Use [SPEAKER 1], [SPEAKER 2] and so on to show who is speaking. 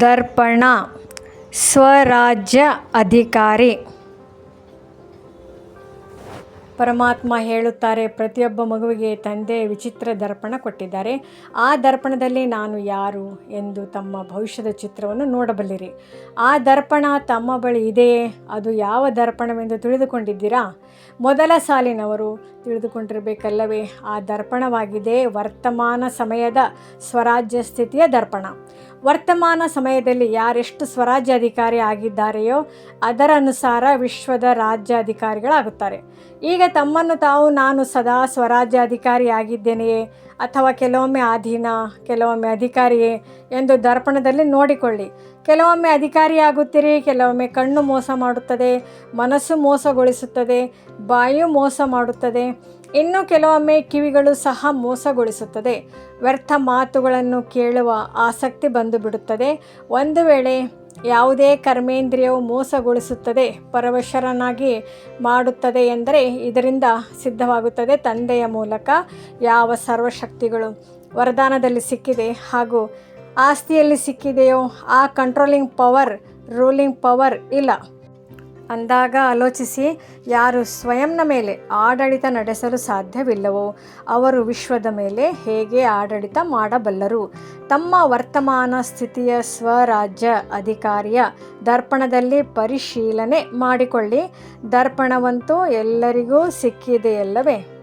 [SPEAKER 1] ದರ್ಪಣ, ಸ್ವರಾಜ್ಯ ಅಧಿಕಾರಿ. ಪರಮಾತ್ಮ ಹೇಳುತ್ತಾರೆ, ಪ್ರತಿಯೊಬ್ಬ ಮಗುವಿಗೆ ತಂದೆ ವಿಚಿತ್ರ ದರ್ಪಣ ಕೊಟ್ಟಿದ್ದಾರೆ. ಆ ದರ್ಪಣದಲ್ಲಿ ನಾನು ಯಾರು ಎಂದು ತಮ್ಮ ಭವಿಷ್ಯದ ಚಿತ್ರವನ್ನು ನೋಡಬಲ್ಲಿರಿ. ಆ ದರ್ಪಣ ತಮ್ಮ ಬಳಿ ಇದೆಯೇ? ಅದು ಯಾವ ದರ್ಪಣವೆಂದು ತಿಳಿದುಕೊಂಡಿದ್ದೀರಾ? ಮೊದಲ ಸಾಲಿನವರು ತಿಳಿದುಕೊಂಡಿರಬೇಕಲ್ಲವೇ? ಆ ದರ್ಪಣವಾಗಿದೆ ವರ್ತಮಾನ ಸಮಯದ ಸ್ವರಾಜ್ಯ ಸ್ಥಿತಿಯ ದರ್ಪಣ. ವರ್ತಮಾನ ಸಮಯದಲ್ಲಿ ಯಾರೆಷ್ಟು ಸ್ವರಾಜ್ಯ ಅಧಿಕಾರಿ ಆಗಿದ್ದಾರೆಯೋ, ಅದರ ಅನುಸಾರ ವಿಶ್ವದ ರಾಜ್ಯ ಅಧಿಕಾರಿಗಳಾಗುತ್ತಾರೆ. ಈಗ ತಮ್ಮನ್ನು ತಾವು ನಾನು ಸದಾ ಸ್ವರಾಜ್ಯ ಅಧಿಕಾರಿ ಆಗಿದ್ದೇನೆಯೇ? ಅಥವಾ ಕೆಲವೊಮ್ಮೆ ಅಧೀನ, ಕೆಲವೊಮ್ಮೆ ಅಧಿಕಾರಿಯೇ ಎಂದು ದರ್ಪಣದಲ್ಲಿ ನೋಡಿಕೊಳ್ಳಿ. ಕೆಲವೊಮ್ಮೆ ಅಧಿಕಾರಿಯಾಗುತ್ತೀರಿ, ಕೆಲವೊಮ್ಮೆ ಕಣ್ಣು ಮೋಸ ಮಾಡುತ್ತದೆ, ಮನಸ್ಸು ಮೋಸಗೊಳಿಸುತ್ತದೆ, ಬಾಯು ಮೋಸ ಮಾಡುತ್ತದೆ, ಇನ್ನು ಕೆಲವೊಮ್ಮೆ ಕಿವಿಗಳು ಸಹ ಮೋಸಗೊಳಿಸುತ್ತದೆ. ವ್ಯರ್ಥ ಮಾತುಗಳನ್ನು ಕೇಳುವ ಆಸಕ್ತಿ ಬಂದು ಬಿಡುತ್ತದೆ ಒಂದು ವೇಳೆ ಯಾವುದೇ ಕರ್ಮೇಂದ್ರಿಯವು ಮೋಸಗೊಳಿಸುತ್ತದೆ ಪರವಶರನಾಗಿ ಮಾಡುತ್ತದೆ ಎಂದರೆ ಇದರಿಂದ ಸಿದ್ಧವಾಗುತ್ತದೆ ತಂದೆಯ ಮೂಲಕ ಯಾವ ಸರ್ವಶಕ್ತಿಗಳು. ವರದಾನದಲ್ಲಿ ಸಿಕ್ಕಿದೆ ಹಾಗೂ ಆಸ್ತಿಯಲ್ಲಿ ಸಿಕ್ಕಿದೆಯೋ ಆ ಕಂಟ್ರೋಲಿಂಗ್ ಪವರ್ ರೂಲಿಂಗ್ ಪವರ್ ಇಲ್ಲ. ಅಂದಾಗ ಆಲೋಚಿಸಿ, ಯಾರು ಸ್ವಯಂನ ಮೇಲೆ ಆಡಳಿತ ನಡೆಸಲು ಸಾಧ್ಯವಿಲ್ಲವೋ, ಅವರು ವಿಶ್ವದ ಮೇಲೆ ಹೇಗೆ ಆಡಳಿತ ಮಾಡಬಲ್ಲರು? ತಮ್ಮ ವರ್ತಮಾನ ಸ್ಥಿತಿಯ ಸ್ವರಾಜ್ಯ ಅಧಿಕಾರಿಯ ದರ್ಪಣದಲ್ಲಿ ಪರಿಶೀಲನೆ ಮಾಡಿಕೊಳ್ಳಿ. ದರ್ಪಣವಂತೂ ಎಲ್ಲರಿಗೂ ಸಿಕ್ಕಿದೆಯಲ್ಲವೇ?